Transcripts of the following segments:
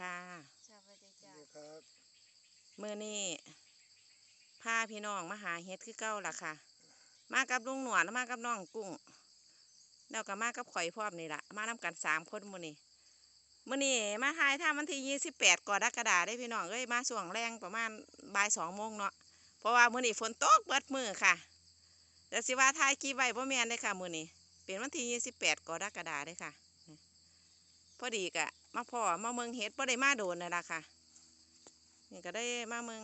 ค่ะสวัสดีจ้านี่ครับมื้อนี้พาพี่น้องมาหาเฮ็ดคือเก่าล่ะค่ะ มากับลุงหนวดแล้วมากับน้องกุ้งแล้วก็มากับข่อยพร้อมนี่ล่ะ มานำกันสามคนมื้อนี้มื้อนี้มาถ่ายทำวันที่ยี่สิบแปดกรกฎาได้พี่น้องเอ้ยมาส่วงแรงประมาณบ่ายสองโมงเนาะเพราะว่ามื้อนี้ฝนตกเบิดมือค่ะแต่สิว่าถ่ายกี่ใบบ่แม่นได้ค่ะมื้อนี้เป็นวันที่ยี่สิบแปดกรกฎาได้ค่ะ พอดีกะ มาพ่อมาเมืองเฮ็ดบ่ได้มาโดนนั่นล่ะค่ะ นี่ก็ได้มาเมือง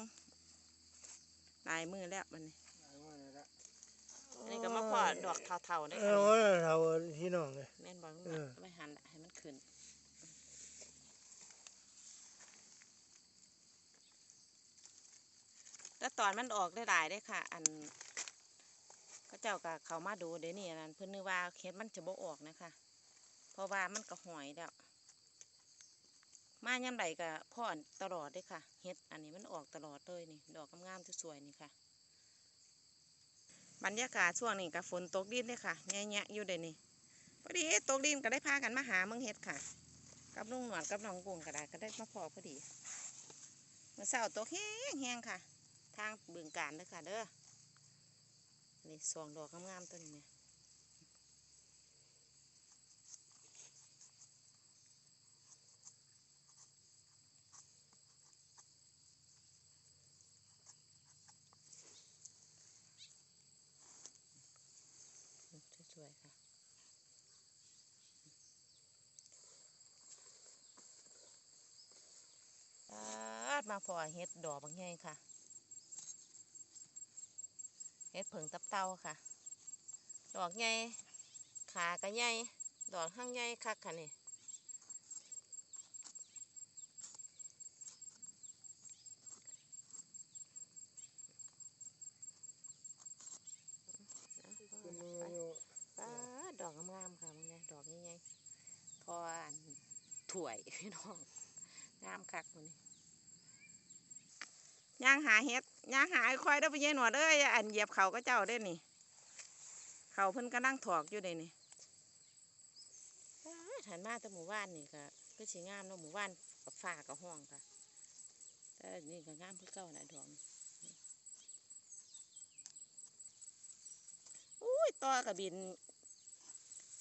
หลายมือแล้วมันนี่หลายวันแล้วละอันนี้ก็มาพอดอกเทาๆได้เอค่ะอว่าเราพี่น้องเลย แม่นบอกเออ ไม่หันละให้มันขึ้น แล้วตอนมันออกได้หลายได้อค่ะ อันก็เจ้าก็เขามาดูเดี๋ยวนี้นั่นเพิ่นนึกว่าเฮ็ดมันจะบ่ออกนะคะ เพราะว่ามันก็หอยแล้ว มาย่ำใดก็พ่อนตลอดเด้อค่ะ เฮ็ด อันนี้มันออกตลอดเลยนี่ ดอกงามๆสวยๆนี่ค่ะ บรรยากาศช่วงนี้ก็ฝนตกดินเลยค่ะแง่ๆอยู่เดี๋ยวนี้พอดีตกดินก็ได้พากันมาหาเมืองเฮ็ดค่ะ กับลุงหนวดกับน้องกุ้งก็ได้ก็ได้มาพอพอดีเมื่อเช้าตกแห้งๆค่ะ ทางบึงการเด้อค่ะเด้อนี่สองดอกงามๆตัวนี้เนี่ยสวยๆค่ะ ปา ดมาพอเฮ็ดดอกบางไงค่ะ เฮ็ดเผิงตับเต้าค่ะ ดอกใหญ่ขากระใหญ่ดอกห้างใหญ่คักค่ะนี่ปาดอกงามๆค่ะมึงเนี่ยดอกใหญ่ๆทออันถ่วยพี่น้อง งามคักมันนี่ ย่างหาเฮ็ดย่างหาคอยได้ไปเย็นหนวดเอ้ยอย่าอันเหยียบเขาก็เจ้าได้นี่ เขาเพิ่นก็นั่งถอกอยู่ได้นี่ถันมาแต่หมู่บ้านนี่ก็ก็สิงามเนาะหมู่บ้านกับฟ้ากับห้องค่ะแต่นี่ก็งามคือเก่าน่ะดอกนี่อุ้ยต่อกับบิน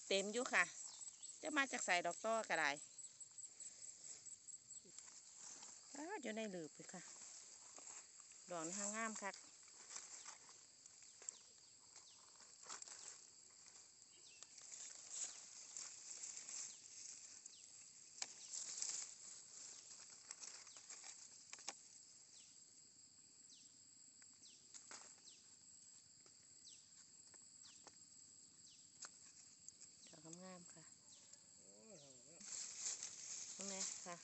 เต็มอยู่ค่ะ จะมาจากใส่ดอกต่อก็ได้อ้าวอยู่ในหลืบเลยค่ะ ดอกนี่ห้างงามคักดอกงามๆค่ะตรงนี้ค่ะ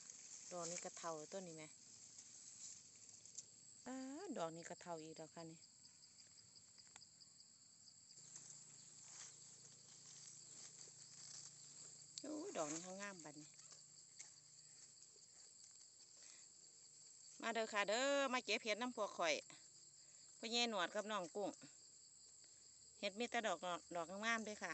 ดอกนี้กระเทาต้นนี้ไหม อ้าดอกนี้ก็เท่าอีกแล้วค่ะนี่โอ้ดอกนี้ข้างงามบัดนี้ มาเด้อค่ะเด้อ มาเก็บเห็ดน้ำพวกข่อยพ่อเย่หนวดกับน้องกุ้ง เห็ดมีแต่ดอกดอกงามๆด้วยค่ะ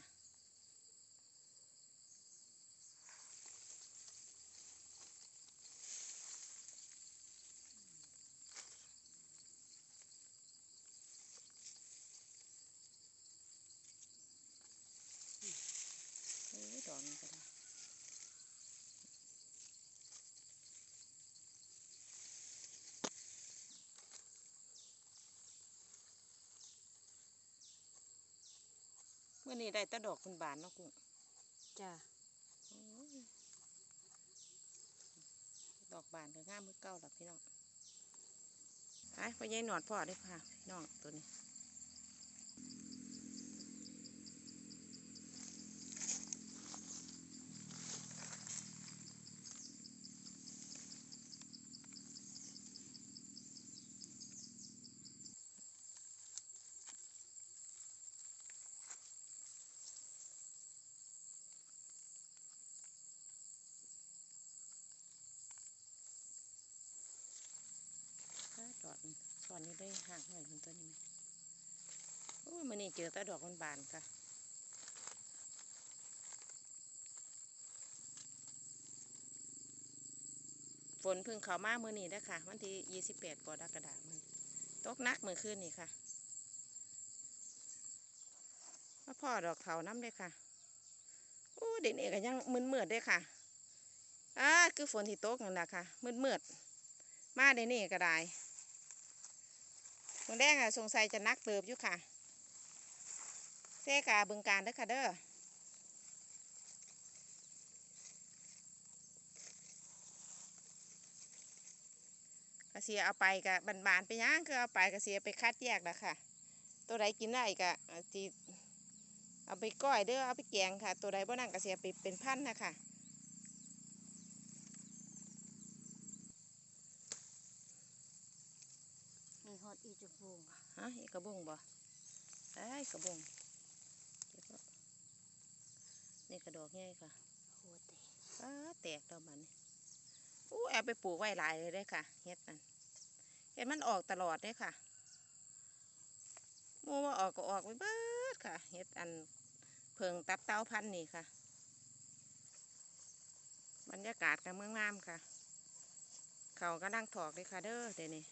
เอ้ยดอกนี้ก็ได้เมื่อนี้ได้แต่ดอกคุณบานเนาะกุ้งจ้าโอ้ยดอกบานก็งามมือเก่าแล้วพี่น้องไปพ่อใหญ่หนวดพ่อได้อค่ะพี่น้องตัวนี้ ถ้าดอกนี่ต อนนี้ได้ห่างหน่อยมันตัวนี้ไหมโอ้ยมันนี่เจอแต่ดอกมันบานค่ะฝนพิ่งเขามาเมื่อนี้เด้ค่ะ วันที่ยี่สิบแปดกรกฎาคมมื้อนี้ตกนักเมื่อคืนนี่ค่ะมาพ่อดอกเขาน้ำเลยค่ะโอ้เด็กนี่ก็ยังมึนเมือดด้วยค่ะอ่าคือฝนที่ตกนั่นแหละค่ะมืดมืดมาเด็กนี่ก็ได้ คนแรกอะสงสัยจะนักเติบอยู่ค่ะเซกาบึงการเด้อค่ะเด้อกระเสียเอาไปกับบานๆไปย่างคือเอาไปกระเสียไปคัดแยกแล้วค่ะ ตัวใดกินได้ก็จีเอาไปก้อยเด้อเอาไปแกงค่ะ ตัวใดบ่นั่งกระเสียไปเป็นพันนะคะ อตอีจุฟูงฮะอีกระบงบ่ไอ้ยกระบงเก็บไว้นี่กระดอกง่ายค่ะโหเตฟ้าแตกดอกมันนี่อู้แอบไปปลูกไว้หลายเลยได้อค่ะเฮ็ดนั่นเฮ็ดมันออกตลอดเลยค่ะหมูว่าออกก็ออกไปเบิดค่ะเฮ็ดอันเพิงตับเต้าพันธุ์นี่ค่ะ บรรยากาศกับเมืองงามค่ะ เขากำลังถอกเลยค่ะเด้อเดี๋ยวนี้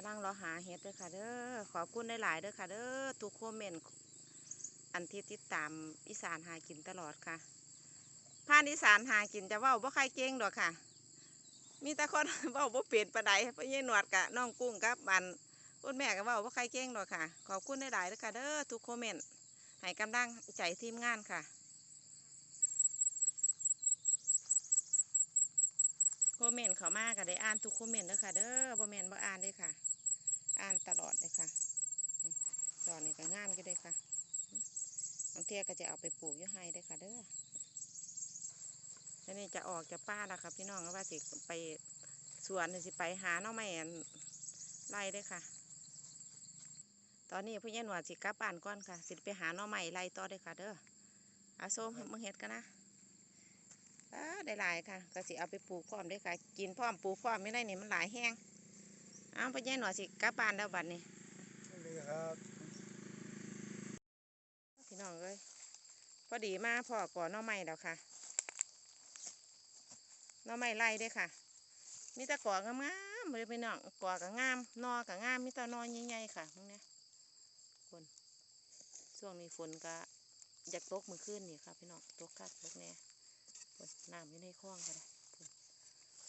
กำลังรอหาเฮ็ดเด้อค่ะ เด้อขอบคุณหลายๆเด้อค่ะ เด้อทุกคอมเมนต์อันที่ติดตามอีสานหากินตลอดค่ะผ่านอีสานหากินจะเว้าบ่ใครเก่งดอกค่ะ มีแต่คนเว้าบ่เป็นปานใดเพราะยายหนวดกะน้องกุ้งกับบันคุณแม่ก็เว้าบ่ใครเก่งดอกค่ะ ขอบคุณหลายๆเด้อค่ะ เด้อทุกคอมเมนต์ให้กำลังใจทีมงานค่ะ อมเมนต์เขามากก็ได้อ่านทุกคอมเมนต์เด้อค่ะ เด้อบ่แม่นบ่อ่านเด้อค่ะ อ่านตลอดเลยค่ะตอนนี้ก็งามอยู่เด้ค่ะบางเทียก็จะเอาไปปลูกยู่ให้เด้ค่ะ เด้อแล้วนี่จะออกจากป้าแล้วค่ะพี่น้องก็ว่าสิไปสวนสิไปหาน้องไม้อันไล่เด้ค่ะ ตอนนี้พี่ยันหนวดสิกลับบ้านก่อนค่ะ สิไปหาน้องไม้ไล่ต่อเด้ค่ะ เด้ออาส้มมึงเฮ็ดกันนะ ได้หลายค่ะก็สิเอาไปปลูกพร้อมเด้วยค่ะ กินพร้อมปลูกพร้อมไม่ได้นี่มันหลายแห้งอ้าวพ่อใหญ่หน่อยสิกลับบ้านแล้วบัดนี้นี่ครับพี่น้องเอ้ยพอดีมาพ่อก่อนหน้อไม้แล้วค่ะหน้อไม้ไล่เด้อค่ะ มีแต่ก่องามๆเลยพี่น้องก่อก็งามหนอก็งามมีแต่หนอใหญ่ๆค่ะพวกเนี้ยฝนช่วงนี้ฝนก็อยากตกมือขึ้นนี่ค่ะพี่น้องตกคักตกแน่ฝ นน้ำอยู่ในคลองก็ได้ฝน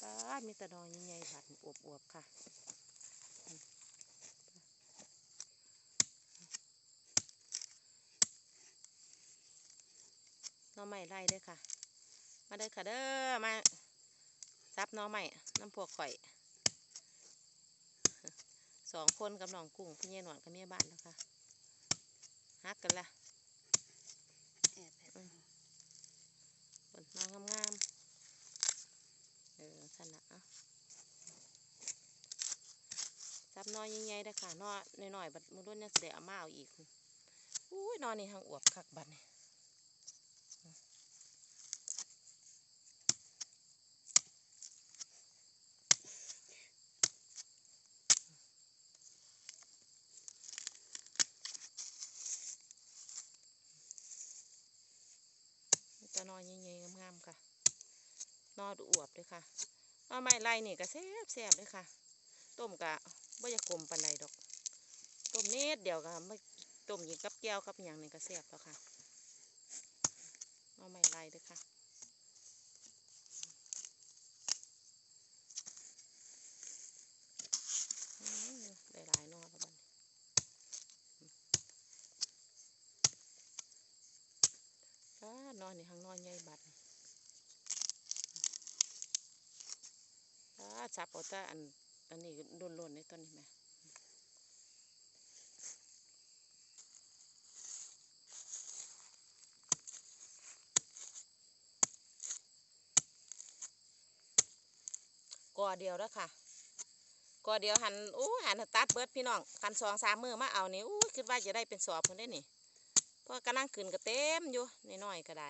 ตาดมีแต่หนอใหญ่ๆผัดอวบๆค่ะน้อใหม่ไล่เด้อค่ะ มาเด้อค่ะเด้อ มาซับน้อใหม่น้ำพวกข่อย สองคนกับน้องกุ้งพี่เยหนหวดกับเมียบ้านแล้วค่ะฮักกันละ แอบแบบ ฝนน้องงามๆเออขนาดอะซับน้อยใหญ่ๆเด้ค่ะน้อน้อยๆบัดมือรุ่นยังเสียเอามาเอาอีกอุ้ยนอนี่ทางอวบคักบัดนี่ มีแตนอนใหญ่ๆงามๆค่ะ นอ ดูอวบเลยค่ะหนอไม้ไล่นี่ก็แซ่บแซ่บเลยค่ะ ต้มกะบ่อยากกลมปานใดดอก ต้มนิดเดียวก็ไม่ต้มยิงกับแก้วกับอย่างนึงก็แซ่บแล้วค่ะหนอไม้ไล่เด้วยค่ะหลายนอแล้วบันี้อ่านอนนี่ห้างนอนใหญ่บัด นี่อ่าจับเอาแต่อันอันนี้โดนๆในต้นนี้แหมก่อเดียวแล้วค่ะก่อเดียวหันอู้หันตัดเบิดพี่น้องคันสองสามมือมาเอานี่อู้คิดว่าจะได้เป็นสอบคนได้นี่เพราะกำลังขึ้นก็เต็มอยู่น้อยๆก็ได้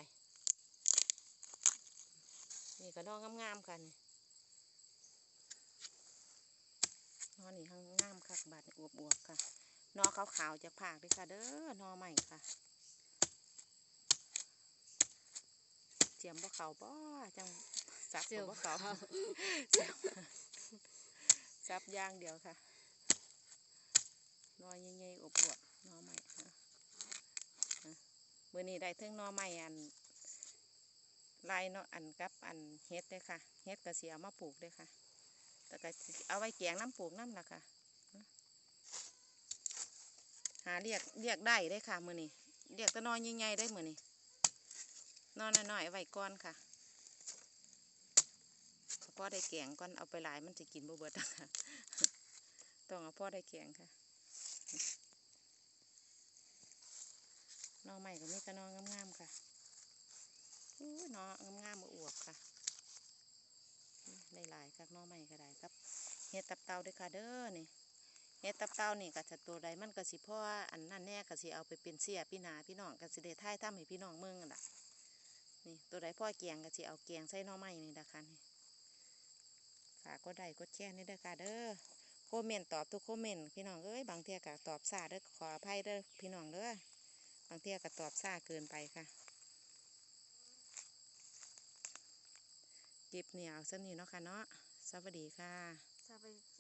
นี่ก็ดอกงามๆค่ะนี่ นอนี่ห้างงามคักบาดนี่อวบๆค่ะนอขาวๆจากผากด้วยค่ะเด้อนอใหม่ค่ะ เจียมบ่เขาบ่จังใสซับเสี่ยวบ่เขาเขาซับอย่างเดียวค่ะหนอใหญ่ๆอบอวบๆหนอใหม่ค่ะอะมื้อนี้ได้เทิงหนอใหม่อันลายเนาะอันกับอันเฮ็ดเด้อค่ะ เฮ็ดก็สิเอามาปลูกเด้อค่ะ แต่ก็เอาไว้แกงน้ำปลูกน้ำละค่ะหาเรียกเรียกได้ได้ค่ะมือนี้เรียกตะนอใหญ่ๆได้มือนี้นอนน้อยๆไว้ก่อนค่ะพ่อได้แกงก่อนเอาไปหลายมันจะกินบ่เบิดนะต้องเอาพ่อได้แกงค่ะนอใหม่ก็มีแต่หน้องงามๆค่ะอู้หน้องามๆมาอวบค่ะ ได้หลายครับหน้อใหม่ก็ได้ครับเห็ดตับเตาด้วยค่ะเด้อนี่เห็ดตับเตานี่ก็จะตัวใดมันก็สิพ่ออันนั่นแน่ก็สิเอาไปเป็นเสียพี่นาพี่น้องก็สิได้ท่ายทำให้พี่น้องเมืองนั่นละนี่ตัวใดพ่อแกงก็สิเอาแกงใส่น้อใหม่นี่นะคะนี่ฝากกดไลค์กดแชร์นี่เด้อค่ะเด้อคอมเมนต์ตอบทุกคอมเมนต์พี่น้องเอ้ยบางเทียก็ตอบซาเด้อขออภัยเด้อพี่น้องเด้อบางเทียก็ตอบซาเกินไปค่ะ เก็บเหนียวสนี่เนาะค่ะเนาะสวัสดีค่ะสวัสดี